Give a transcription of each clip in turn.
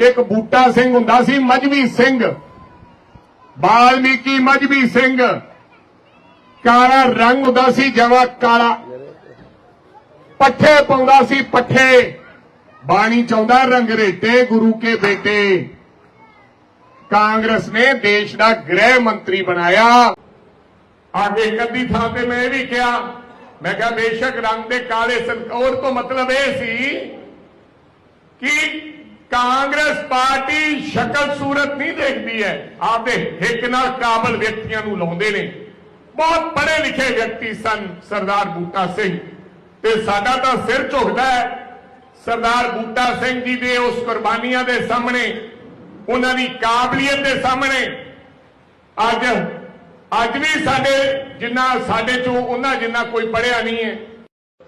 ਇੱਕ ਬੂਟਾ ਸਿੰਘ ਹੁੰਦਾ ਸੀ ਮਜਬੀ ਸਿੰਘ। ਬਾਲਮੀਕੀ ਮਜਬੀ ਸਿੰਘ। ਕਾਲਾ ਰੰਗ ਹੁੰਦਾ ਸੀ, ਜਵਾ ਕਾਲਾ। ਪੱਠੇ ਪਾਉਂਦਾ ਸੀ, ਪੱਠੇ। ਬਾਣੀ ਚਾਹੁੰਦਾ ਰੰਗਰੇਟੇ ਗੁਰੂ ਕੇ ਬੇਟੇ। ਕਾਂਗਰਸ ਨੇ ਦੇਸ਼ ਦਾ ਗ੍ਰਹਿ ਮੰਤਰੀ ਬਣਾਇਆ। ਆਗੇ ਕੱਦੀ ਥਾਂ ਤੇ ਮੈਂ ਇਹ ਵੀ ਕਿਹਾ, ਮੈਂ ਕਿਹਾ ਬੇਸ਼ੱਕ ਰੰਗ ਦੇ ਕਾਲੇ ਸੰਕੌਰ ਤੋਂ ਮਤਲਬ ਇਹ ਸੀ ਕਿ ਕਾਂਗਰਸ ਪਾਰਟੀ ਸ਼ਕਲ ਸੂਰਤ ਨਹੀਂ ਦੇਖਦੀ ਹੈ। ਆਪਦੇ ਹਿੱਕ ਨਾਲ ਕਾਬਲ ਵਿਅਕਤੀਆਂ ਨੂੰ ਲਾਉਂਦੇ ਨੇ। ਬਹੁਤ ਪੜ੍ਹੇ ਲਿਖੇ ਵਿਅਕਤੀ ਸਨ ਸਰਦਾਰ ਬੂਟਾ ਸਿੰਘ। ਤੇ ਸਾਡਾ ਤਾਂ ਸਿਰ ਝੁਕਦਾ ਹੈ। ਸਰਦਾਰ ਬੂਟਾ ਸਿੰਘ ਜੀ ਦੇ ਉਸ ਕੁਰਬਾਨੀਆਂ ਦੇ ਸਾਹਮਣੇ, ਉਹਨਾਂ ਦੀ ਕਾਬਲੀਅਤ ਦੇ ਸਾਹਮਣੇ, ਅੱਜ ਅੱਜ ਵੀ ਸਾਡੇ ਜਿੰਨਾ ਸਾਡੇ ਚੋਂ ਉਹਨਾਂ ਜਿੰਨਾ ਕੋਈ ਪੜਿਆ ਨਹੀਂ ਹੈ।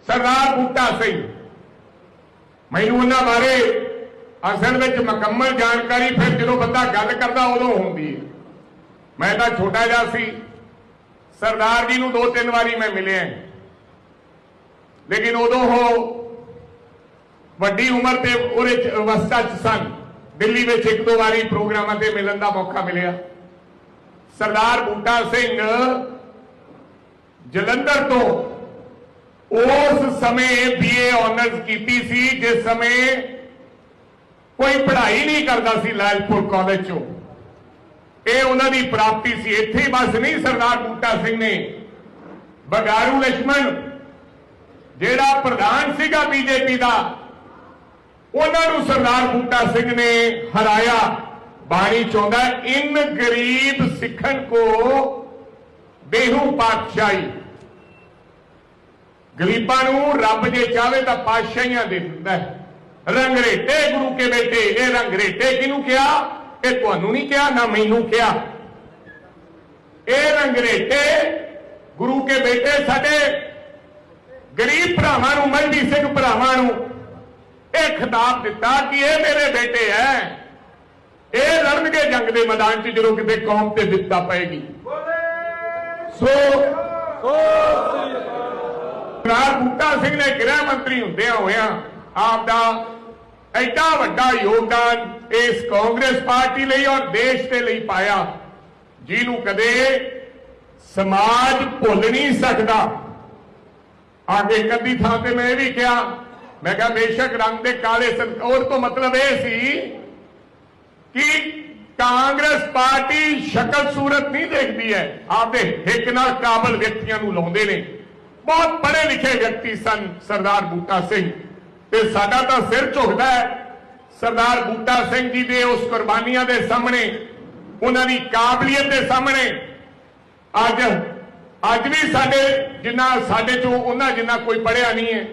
ਸਰਦਾਰ ਬੂਟਾ ਸਿੰਘ, ਮੈਨੂੰ ਉਹਨਾਂ ਬਾਰੇ ਅਸਲ ਵਿੱਚ ਮੁਕੰਮਲ ਜਾਣਕਾਰੀ ਫਿਰ ਜਦੋਂ ਬੰਦਾ ਗੱਲ ਕਰਦਾ ਉਦੋਂ ਹੁੰਦੀ ਹੈ। ਮੈਂ ਤਾਂ ਛੋਟਾ ਜਿਹਾ ਸੀ। ਸਰਦਾਰ ਜੀ ਨੂੰ ਦੋ ਤਿੰਨ ਵਾਰੀ ਮੈਂ ਮਿਲਿਆ। ਲੇਕਿਨ ਉਦੋਂ ਉਹ ਵੱਡੀ ਉਮਰ ਤੇ ਉਹਦੇ ਅਵਸਥਾ ਚ ਸਨ। ਦਿੱਲੀ ਵਿੱਚ ਇੱਕ ਦੋ ਵਾਰੀ ਪ੍ਰੋਗਰਾਮਾਂ ਤੇ ਮਿਲਣ ਦਾ ਮੌਕਾ ਮਿਲਿਆ। ਸਰਦਾਰ ਬੂਟਾ ਸਿੰਘ ਜਲੰਧਰ ਤੋਂ ਉਸ ਸਮੇਂ ਬੀਏ ਆਨਰਸ ਕੀਤੀ ਸੀ, ਜਿਸ ਸਮੇਂ ਕੋਈ ਪੜ੍ਹਾਈ ਨਹੀਂ ਕਰਦਾ ਸੀ ਲਾਲਪੁਰ ਕਾਲਜ ਚੋਂ। ਇਹ ਉਹਨਾਂ ਦੀ ਪ੍ਰਾਪਤੀ ਸੀ। ਇੱਥੇ ਹੀ ਬਸ ਨਹੀਂ ਸਰਦਾਰ ਬੂਟਾ ਸਿੰਘ ਨੇ, ਬਗਾਰੂ ਲక్ష్ਮਣ ਜਿਹੜਾ ਪ੍ਰਧਾਨ ਸੀਗਾ ਬੀਜੇਪੀ ਦਾ, ਉਹਨਾਂ ਨੂੰ ਸਰਦਾਰ ਬੂਟਾ ਸਿੰਘ ਨੇ ਹਰਾਇਆ। ਬਾਣੀ ਚਾਹੁੰਦਾ ਇਨ ਗਰੀਬ ਸਿੱਖਣ ਕੋ ਬੇਹੂ ਪਾਤਸ਼ਾਹੀ। ਗਰੀਬਾਂ ਨੂੰ ਰੱਬ ਜੇ ਚਾਹੇ ਤਾਂ ਪਾਤਸ਼ਾਹੀਆਂ ਦੇ ਦਿੰਦਾ ਹੈ। ਰੰਗਰੇਟੇ ਗੁਰੂ ਰੰਗਰੇਟੇ ਕਿਹਨੂੰ ਕਿਹਾ ਇਹ ਤੁਹਾਨੂੰ ਨਹੀਂ ਕਿਹਾ ਨਾ ਮੈਨੂੰ ਕਿਹਾ ਇਹ ਰੰਗਰੇਟੇ ਗੁਰੂ ਕੇ ਬੇਟੇ ਸਾਡੇ ਗਰੀਬ ਭਰਾਵਾਂ ਨੂੰ ਮਜਬੀ ਸਿੰਘ ਭਰਾਵਾਂ ਨੂੰ ਇਹ ਖਿਤਾਬ ਦਿੱਤਾ ਕਿ ਇਹ ਮੇਰੇ ਬੇਟੇ ਐ ਇਹ ਲੜਨਗੇ ਜੰਗ ਦੇ ਮੈਦਾਨ 'ਚ ਜਦੋਂ ਕਿਤੇ ਕੌਮ ਤੇ ਦਿੱਤਾ ਪਏਗੀ ਸੋ ਸਰਦਾਰ ਬੂਟਾ ਸਿੰਘ ਨੇ ਗ੍ਰਹਿ ਮੰਤਰੀ ਹੁੰਦਿਆਂ ਹੋਇਆਂ ਆਪ ਦਾ ਐਡਾ ਵੱਡਾ ਯੋਗਦਾਨ ਇਸ ਕਾਂਗਰਸ ਪਾਰਟੀ ਲਈ ਔਰ ਦੇਸ਼ ਦੇ ਲਈ ਪਾਇਆ। ਜਿਹਨੂੰ ਕਦੇ ਸਮਾਜ ਭੁੱਲ ਨਹੀਂ ਸਕਦਾ। ਆਗੇ ਕੱਦੀ ਥਾਂ ਤੇ ਮੈਂ ਇਹ ਵੀ ਕਿਹਾ, ਮੈਂ ਕਿਹਾ ਬੇਸ਼ੱਕ ਰੰਗ ਦੇ ਕਾਲੇ ਸੰਕੌਰ ਤੋਂ ਮਤਲਬ ਇਹ ਸੀ ਕਿ ਕਾਂਗਰਸ ਪਾਰਟੀ ਸ਼ਕਲ ਸੂਰਤ ਨਹੀਂ ਦੇਖਦੀ ਹੈ। ਆਪਦੇ ਹਿੱਕ ਨਾਲ ਕਾਬਲ ਵਿਅਕਤੀਆਂ ਨੂੰ ਲਾਉਂਦੇ ਨੇ। ਬਹੁਤ ਪੜ੍ਹੇ ਲਿਖੇ ਵਿਅਕਤੀ ਸਨ ਸਰਦਾਰ ਬੂਟਾ ਸਿੰਘ। ਤੇ ਸਾਡਾ ਤਾਂ ਸਿਰ ਝੁਕਦਾ ਹੈ। ਸਰਦਾਰ ਬੂਟਾ ਸਿੰਘ ਜੀ ਦੇ ਉਸ ਕੁਰਬਾਨੀਆਂ ਦੇ ਸਾਹਮਣੇ, ਉਹਨਾਂ ਦੀ ਕਾਬਲੀਅਤ ਦੇ ਸਾਹਮਣੇ, ਅੱਜ ਅੱਜ ਵੀ ਸਾਡੇ ਜਿੰਨਾ ਸਾਡੇ ਚੋਂ ਉਹਨਾਂ ਜਿੰਨਾ ਕੋਈ ਪੜਿਆ ਨਹੀਂ ਹੈ।